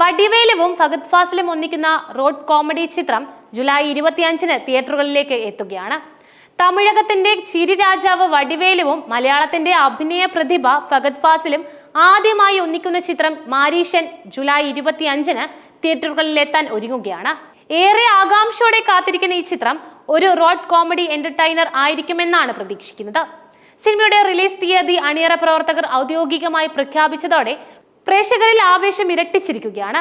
വടിവേലുവും ഫഗത് ഫാസിലും ഒന്നിക്കുന്ന road comedy ചിത്രം July ഇരുപത്തിയഞ്ചിന് തിയേറ്ററുകളിലേക്ക് എത്തുകയാണ്. തമിഴകത്തിന്റെ ചിരിരാജാവ് വടിവേലുവും മലയാളത്തിന്റെ അഭിനയ പ്രതിഭ ഫഗത് ഫാസിലും ആദ്യമായി ഒന്നിക്കുന്ന ചിത്രം മാരീഷൻ ജൂലൈ ഇരുപത്തിയഞ്ചിന് തിയേറ്ററുകളിലെത്താൻ ഒരുങ്ങുകയാണ്. ഏറെ ആകാംക്ഷയോടെ കാത്തിരിക്കുന്ന ഈ ചിത്രം ഒരു റോഡ് കോമഡി എന്റർടൈനർ ആയിരിക്കുമെന്നാണ് പ്രതീക്ഷിക്കുന്നത്. സിനിമയുടെ റിലീസ് തീയതി അണിയറ പ്രവർത്തകർ ഔദ്യോഗികമായി പ്രഖ്യാപിച്ചതോടെ പ്രേക്ഷകരിൽ ആവേശം ഇരട്ടിച്ചിരിക്കുകയാണ്.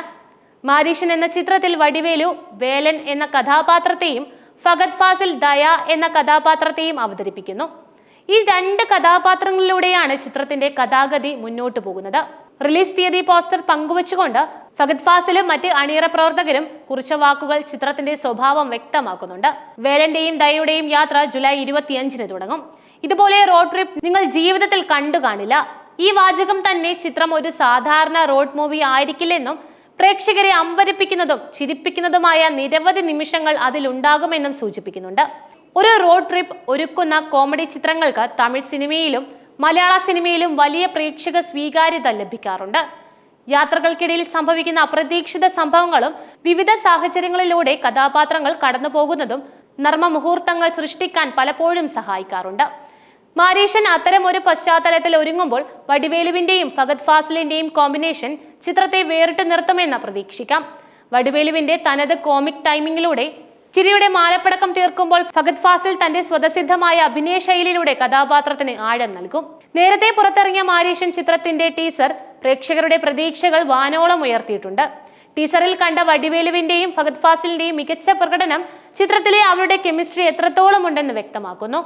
മാരീഷൻ എന്ന ചിത്രത്തിൽ വടിവേലു വേലൻ എന്ന കഥാപാത്രത്തെയും ഫഗത് ഫാസിൽ ദയ എന്ന കഥാപാത്രത്തെയും അവതരിപ്പിക്കുന്നു. ഈ രണ്ട് കഥാപാത്രങ്ങളിലൂടെയാണ് ചിത്രത്തിന്റെ കഥാഗതി മുന്നോട്ടു പോകുന്നത്. റിലീസ് തീയതി പോസ്റ്റർ പങ്കുവച്ചുകൊണ്ട് ഫഗത് ഫാസിലും മറ്റ് അണിയറ പ്രവർത്തകരും കുറിച്ച വാക്കുകൾ ചിത്രത്തിന്റെ സ്വഭാവം വ്യക്തമാക്കുന്നുണ്ട്. വേലന്റെയും ദയയുടെയും യാത്ര ജൂലൈ ഇരുപത്തിയഞ്ചിന് തുടങ്ങും. ഇതുപോലെ റോഡ് ട്രിപ്പ് നിങ്ങൾ ജീവിതത്തിൽ കണ്ടു കാണില്ല ഈ വാചകം തന്നെ ചിത്രം ഒരു സാധാരണ റോഡ് മൂവി ആയിരിക്കില്ലെന്നും പ്രേക്ഷകരെ അമ്പരപ്പിക്കുന്നതും ചിരിപ്പിക്കുന്നതുമായ നിരവധി നിമിഷങ്ങൾ അതിലുണ്ടാകുമെന്നും സൂചിപ്പിക്കുന്നുണ്ട്. ഒരു റോഡ് ട്രിപ്പ് ഒരുക്കുന്ന കോമഡി ചിത്രങ്ങൾക്ക് തമിഴ് സിനിമയിലും മലയാള സിനിമയിലും വലിയ പ്രേക്ഷക സ്വീകാര്യത ലഭിക്കാറുണ്ട്. യാത്രകൾക്കിടയിൽ സംഭവിക്കുന്ന അപ്രതീക്ഷിത സംഭവങ്ങളും വിവിധ സാഹചര്യങ്ങളിലൂടെ കഥാപാത്രങ്ങൾ കടന്നുപോകുന്നതും നർമ്മ മുഹൂർത്തങ്ങൾ സൃഷ്ടിക്കാൻ പലപ്പോഴും സഹായിക്കാറുണ്ട്. മാരീഷൻ അത്തരം ഒരു പശ്ചാത്തലത്തിൽ ഒരുങ്ങുമ്പോൾ വടിവേലുവിന്റെയും ഫഗത് ഫാസിലിന്റെയും കോമ്പിനേഷൻ ചിത്രത്തെ വേറിട്ട് നിർത്തുമെന്ന് പ്രതീക്ഷിക്കാം. വടിവേലുവിന്റെ തനത് കോമിക് ടൈമിങ്ങിലൂടെ ചിരിയുടെ മാലപ്പടക്കം തീർക്കുമ്പോൾ ഫഗത് ഫാസിൽ തന്റെ സ്വതസിദ്ധമായ അഭിനയ ശൈലിയിലൂടെ കഥാപാത്രത്തിന് ആഴം നൽകും. നേരത്തെ പുറത്തിറങ്ങിയ മാരീഷൻ ചിത്രത്തിന്റെ ടീസർ പ്രേക്ഷകരുടെ പ്രതീക്ഷകൾ വാനോളം ഉയർത്തിയിട്ടുണ്ട്. ടീസറിൽ കണ്ട വടിവേലുവിന്റെയും ഫഗത് ഫാസിലിന്റെയും മികച്ച പ്രകടനം ചിത്രത്തിലെ അവരുടെ കെമിസ്ട്രി എത്രത്തോളം ഉണ്ടെന്ന് വ്യക്തമാക്കുന്നു.